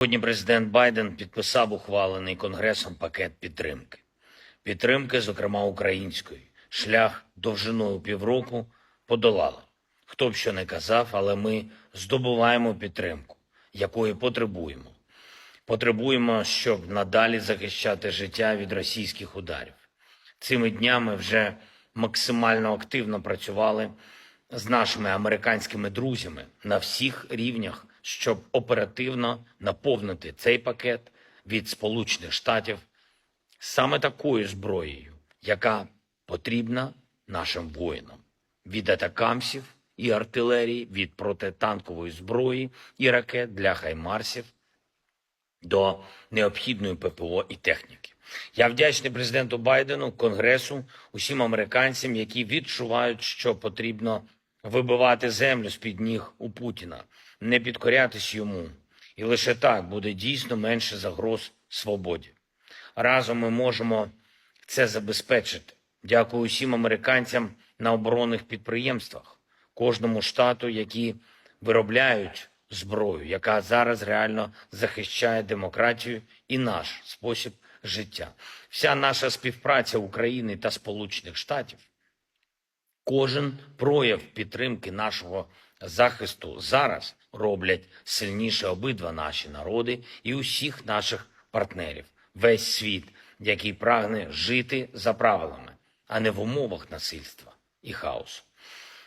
Сьогодні президент Байден підписав ухвалений Конгресом пакет підтримки. Підтримки, зокрема української. Шлях довжиною півроку подолали. Хто б що не казав, але ми здобуваємо підтримку, якої потребуємо. Потребуємо, щоб надалі захищати життя від російських ударів. Цими днями вже максимально активно працювали з нашими американськими друзями на всіх рівнях, щоб оперативно наповнити цей пакет від Сполучених Штатів саме такою зброєю, яка потрібна нашим воїнам від атакамсів і артилерії, від протитанкової зброї і ракет для хаймарсів до необхідної ППО і техніки. Я вдячний президенту Байдену, Конгресу, усім американцям, які відчувають, що потрібно вибивати землю з-під ніг у Путіна, не підкорятись йому. І лише так буде дійсно менше загроз свободі. Разом ми можемо це забезпечити. Дякую усім американцям на оборонних підприємствах, кожному штату, які виробляють зброю, яка зараз реально захищає демократію і наш спосіб життя. Вся наша співпраця України та Сполучених Штатів, кожен прояв підтримки нашого захисту зараз роблять сильніше обидва наші народи і усіх наших партнерів, весь світ, який прагне жити за правилами, а не в умовах насильства і хаосу.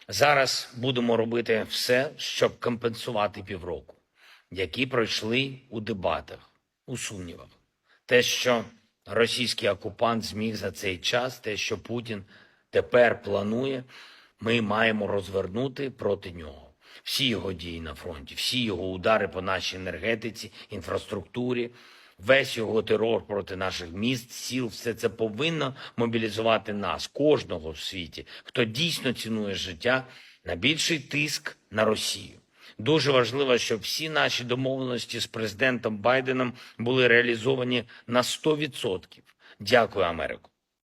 Зараз будемо робити все, щоб компенсувати півроку, які пройшли у дебатах, у сумнівах. Те, що російський окупант зміг за цей час, те, що Путін тепер планує, ми маємо розвернути проти нього. Всі його дії на фронті, всі його удари по нашій енергетиці, інфраструктурі, весь його терор проти наших міст, сіл, все це повинно мобілізувати нас, кожного в світі, хто дійсно цінує життя, на більший тиск на Росію. Дуже важливо, щоб всі наші домовленості з президентом Байденом були реалізовані на 100%. Дякую, Америко.